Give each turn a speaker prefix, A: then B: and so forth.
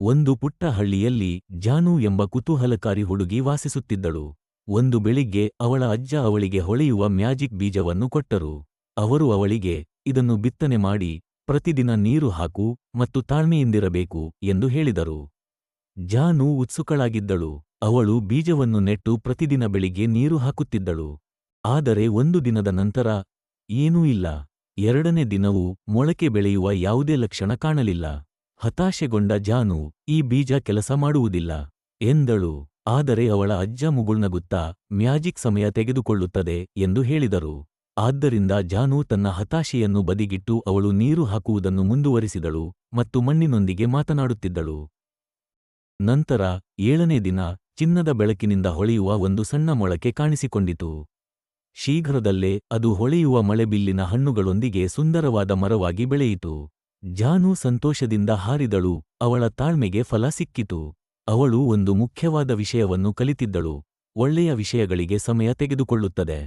A: ಒಂದು ಪುಟ್ಟ ಹಳ್ಳಿಯಲ್ಲಿ ಜಾನು ಎಂಬ ಕುತೂಹಲಕಾರಿ ಹುಡುಗಿ ವಾಸಿಸುತ್ತಿದ್ದಳು. ಒಂದು ಬೆಳಿಗ್ಗೆ ಅವಳ ಅಜ್ಜ ಅವಳಿಗೆ ಹೊಳೆಯುವ ಮ್ಯಾಜಿಕ್ ಬೀಜವನ್ನು ಕೊಟ್ಟರು. ಅವರು ಅವಳಿಗೆ, ಇದನ್ನು ಬಿತ್ತನೆ ಮಾಡಿ, ಪ್ರತಿದಿನ ನೀರು ಹಾಕು ಮತ್ತು ತಾಳ್ಮೆಯಿಂದಿರಬೇಕು ಎಂದು ಹೇಳಿದರು. ಜಾನು ಉತ್ಸುಕಳಾಗಿದ್ದಳು. ಅವಳು ಬೀಜವನ್ನು ನೆಟ್ಟು ಪ್ರತಿದಿನ ಬೆಳಿಗ್ಗೆ ನೀರು ಹಾಕುತ್ತಿದ್ದಳು. ಆದರೆ ಒಂದು ದಿನದ ನಂತರ, ಏನೂ ಇಲ್ಲ. ಎರಡನೇ ದಿನವೂ ಮೊಳಕೆ ಬೆಳೆಯುವ ಯಾವುದೇ ಲಕ್ಷಣ ಕಾಣಲಿಲ್ಲ. ಹತಾಶೆಗೊಂಡ ಜಾನು, ಈ ಬೀಜ ಕೆಲಸ ಮಾಡುವುದಿಲ್ಲ ಎಂದಳು. ಆದರೆ ಅವಳ ಅಜ್ಜ ಮುಗುಳ್ನಗುತ್ತಾ, ಮ್ಯಾಜಿಕ್ ಸಮಯ ತೆಗೆದುಕೊಳ್ಳುತ್ತದೆ ಎಂದು ಹೇಳಿದರು. ಆದ್ದರಿಂದ ಜಾನು ತನ್ನ ಹತಾಶೆಯನ್ನು ಬದಿಗಿಟ್ಟು ಅವಳು ನೀರು ಹಾಕುವುದನ್ನು ಮುಂದುವರಿಸಿದಳು ಮತ್ತು ಮಣ್ಣಿನೊಂದಿಗೆ ಮಾತನಾಡುತ್ತಿದ್ದಳು. ನಂತರ, ಏಳನೇ ದಿನ, ಚಿನ್ನದ ಬೆಳಕಿನಿಂದ ಹೊಳೆಯುವ ಒಂದು ಸಣ್ಣ ಮೊಳಕೆ ಕಾಣಿಸಿಕೊಂಡಿತು. ಶೀಘ್ರದಲ್ಲೇ ಅದು ಹೊಳೆಯುವ ಮಳೆಬಿಲ್ಲಿನ ಹಣ್ಣುಗಳೊಂದಿಗೆ ಸುಂದರವಾದ ಮರವಾಗಿ ಬೆಳೆಯಿತು. ಜಾನು ಸಂತೋಷದಿಂದ ಹಾರಿದಳು, ಅವಳ ತಾಳ್ಮೆಗೆ ಫಲ ಸಿಕ್ಕಿತು. ಅವಳು ಒಂದು ಮುಖ್ಯವಾದ ವಿಷಯವನ್ನು ಕಲಿತಿದ್ದಳು, ಒಳ್ಳೆಯ ವಿಷಯಗಳಿಗೆ ಸಮಯ ತೆಗೆದುಕೊಳ್ಳುತ್ತದೆ.